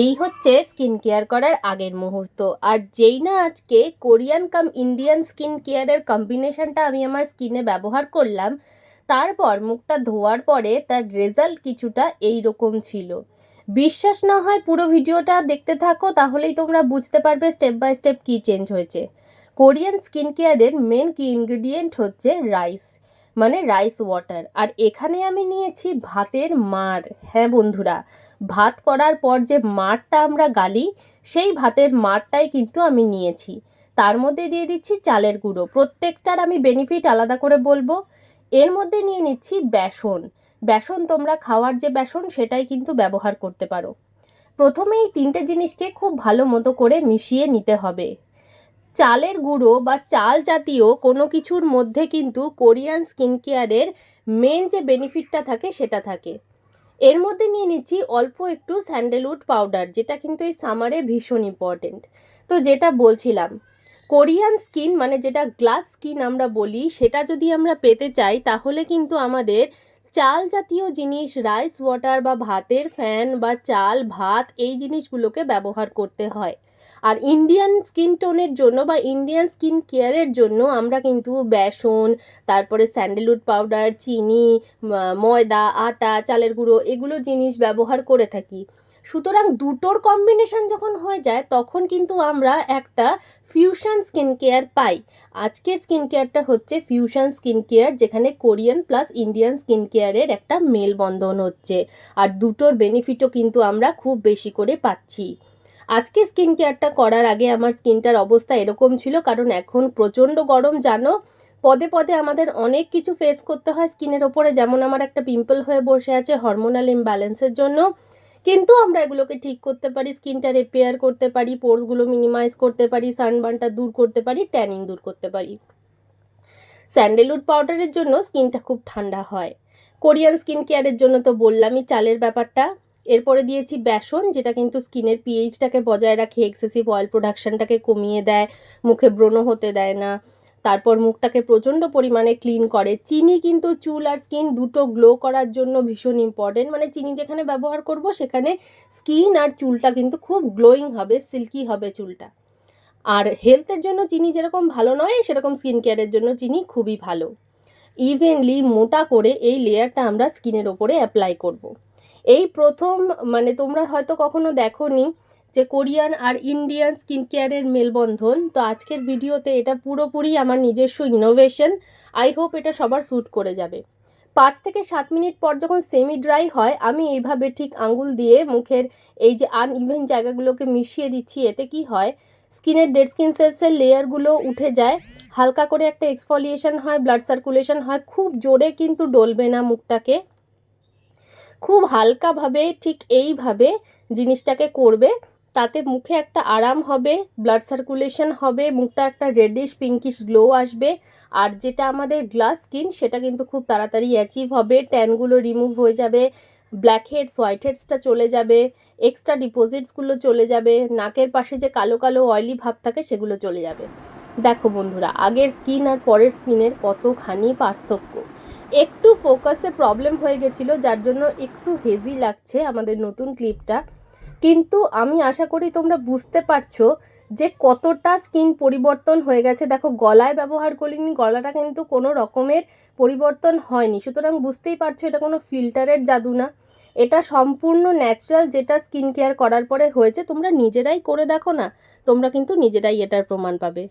এই হচ্ছে skin care করার আগের মুহূর্ত। আর যেই না আজকে কোরিয়ান কাম, ইন্ডিয়ান স্কিন কেয়ারের কম্বিনেশনটা আমি আমার স্কিনে ব্যবহার করলাম, তারপর মুখটা ধোয়ার পরে তার রেজাল্ট কিছুটা এই রকম ছিল। বিশ্বাস না হয় পুরো ভিডিওটা দেখতে থাকো, তাহলেই তোমরা বুঝতে পারবে স্টেপ বাই স্টেপ কী চেঞ্জ হয়েছে। কোরিয়ান স্কিন কেয়ারের মেন কি ইনগ্রিডিয়েন্ট হচ্ছে রাইস মানে রাইস ওয়াটার আর এখানে আমি নিয়েছি ভাতের মার। হ্যাঁ বন্ধুরা ভাত করার পর যে মাঠটা আমরা গালি, সেই ভাতের মাঠটাই কিন্তু আমি নিয়েছি। তার মধ্যে দিয়ে দিচ্ছি চালের গুঁড়ো। প্রত্যেকটার আমি বেনিফিট আলাদা করে বলব। এর মধ্যে নিয়ে নিচ্ছি বেসন। বেসন তোমরা খাওয়ার যে বেসন, সেটাই কিন্তু ব্যবহার করতে পারো। প্রথমে এই তিনটে জিনিসকে খুব ভালো মতো করে মিশিয়ে নিতে হবে। চালের গুঁড়ো বা চাল জাতীয় কোনো কিছুর মধ্যে কিন্তু কোরিয়ান স্কিন কেয়ারের মেন যে বেনিফিটটা থাকে, সেটা থাকে। এর মধ্যে নিয়ে নিচ্ছি অল্প একটু স্যান্ডেলউড পাউডার, যেটা কিন্তু এই সামারে ভীষণ ইম্পর্টেন্ট তো যেটা বলছিলাম, কোরিয়ান স্কিন মানে যেটা গ্লাস স্কিন আমরা বলি, সেটা যদি আমরা পেতে চাই, তাহলে কিন্তু আমাদের চাল জাতীয় জিনিস রাইস ওয়াটার বা ভাতের ফ্যান বা চাল, ভাত এই জিনিসগুলোকে ব্যবহার করতে হয়। আর ইন্ডিয়ান স্কিন টোনের জন্য বা ইন্ডিয়ান স্কিন কেয়ারের জন্য আমরা কিন্তু বেসন, তারপরে স্যান্ডেলউড পাউডার চিনি ময়দা, আটা, চালের গুঁড়ো এগুলো জিনিস ব্যবহার করে থাকি। সুতরাং দুটোর কম্বিনেশন যখন হয়ে যায়, তখন কিন্তু আমরা একটা ফিউশন স্কিন কেয়ার পাই। আজকের স্কিন কেয়ারটা হচ্ছে ফিউশন স্কিন কেয়ার যেখানে কোরিয়ান প্লাস ইন্ডিয়ান স্কিন কেয়ারের একটা মেলবন্ধন হচ্ছে। আর দুটোর বেনিফিটও কিন্তু আমরা খুব বেশি করে পাচ্ছি। আজকে স্কিন কেয়ারটা করার আগে আমার স্কিনটার অবস্থা এরকম ছিল, কারণ এখন প্রচণ্ড গরম, জানো? পদে পদে আমাদের অনেক কিছু ফেস করতে হয় স্কিনের ওপরে, যেমন আমার একটা পিম্পল হয়ে বসে আছে হরমোনাল ইমব্যালেন্সের জন্য। কিন্তু আমরা এগুলোকে ঠিক করতে পারি, স্কিনটা রিপেয়ার করতে পারি পোর্সগুলো মিনিমাইজ করতে পারি সানবার্নটা দূর করতে পারি ট্যানিং দূর করতে পারি। স্যান্ডেলউড পাউডারের জন্য স্কিনটা খুব ঠান্ডা হয়। কোরিয়ান স্কিন কেয়ারের জন্য তো বললামই চালের ব্যাপারটা। এরপরে দিয়েছি বেসন, যেটা কিন্তু স্কিনের পিএইচটাকে বজায় রাখে এক্সেসিভ অয়েল প্রোডাকশানটাকে কমিয়ে দেয়, মুখে ব্রণ হতে দেয় না। তারপর মুখটাকে প্রচণ্ড পরিমাণে ক্লিন করে। চিনি কিন্তু চুল আর স্কিন দুটো গ্লো করার জন্য ভীষণ ইম্পর্টেন্ট মানে চিনি যেখানে ব্যবহার করব সেখানে স্কিন আর চুলটা কিন্তু খুব গ্লোয়িং হবে সিল্কি হবে চুলটা। আর হেলথের জন্য চিনি যেরকম ভালো নয়, সেরকম স্কিন কেয়ারের জন্য চিনি খুবই ভালো। ইভেনলি মোটা করে এই লেয়ারটা আমরা স্কিনের ওপরে অ্যাপ্লাই করব। এই প্রথম মানে তোমরা হয়তো কখনো দেখোনি যে কোরিয়ান আর ইন্ডিয়ান স্কিন কেয়ারের মেলবন্ধন, তো আজকের ভিডিওতে এটা পুরোপুরি আমার নিজস্ব ইনোভেশন আই হোপ এটা সবার স্যুট করে যাবে। পাঁচ থেকে সাত মিনিট পর যখন সেমি ড্রাই হয়, আমি এইভাবে ঠিক আঙ্গুল দিয়ে মুখের এই যে আন আনইভেন জায়গাগুলোকে মিশিয়ে দিচ্ছি, এতে কি হয়? স্কিনের ডেড স্কিন সেলসের লেয়ারগুলো উঠে যায়, হালকা করে একটা এক্সফলিয়েশন হয় ব্লাড সার্কুলেশন হয়, খুব জোরে কিন্তু ডলবে না মুখটাকে। খুব হালকাভাবে ঠিক এইভাবে জিনিসটাকে করবে। তাতে মুখে একটা আরাম হবে ব্লাড সার্কুলেশন হবে, মুখটা একটা রেডিশ পিঙ্কিশ গ্লো আসবে। আর যেটা আমাদের গ্লাস স্কিন সেটা কিন্তু খুব তাড়াতাড়ি অ্যাচিভ হবে। ট্যানগুলো রিমুভ হয়ে যাবে ব্ল্যাক হেডস হোয়াইট হেডসটা চলে যাবে এক্সট্রা ডিপোজিটসগুলো চলে যাবে, নাকের পাশে যে কালো কালো অয়েলি ভাব থাকে, সেগুলো চলে যাবে। দেখো বন্ধুরা, আগের স্কিন আর পরের স্কিনের কতখানি পার্থক্য। একটু ফোকাসে প্রবলেম হয়ে গেছিল, যার জন্য একটু হেজি লাগছে আমাদের নতুন ক্লিপটা কিন্তু আমি আশা করি তোমরা বুঝতে পারছ যে কতটা স্কিন পরিবর্তন হয়ে গেছে। দেখো, গলায় ব্যবহার করিনি, গলাটা কিন্তু কোনো রকমের পরিবর্তন হয়নি। সুতরাং বুঝতেই পারছ, এটা কোনো ফিল্টারের জাদু না। এটা সম্পূর্ণ ন্যাচারাল যেটা স্কিন কেয়ার করার পরে হয়েছে। তোমরা নিজেরাই করে দেখো না, তোমরা কিন্তু নিজেরাই এটার প্রমাণ পাবে।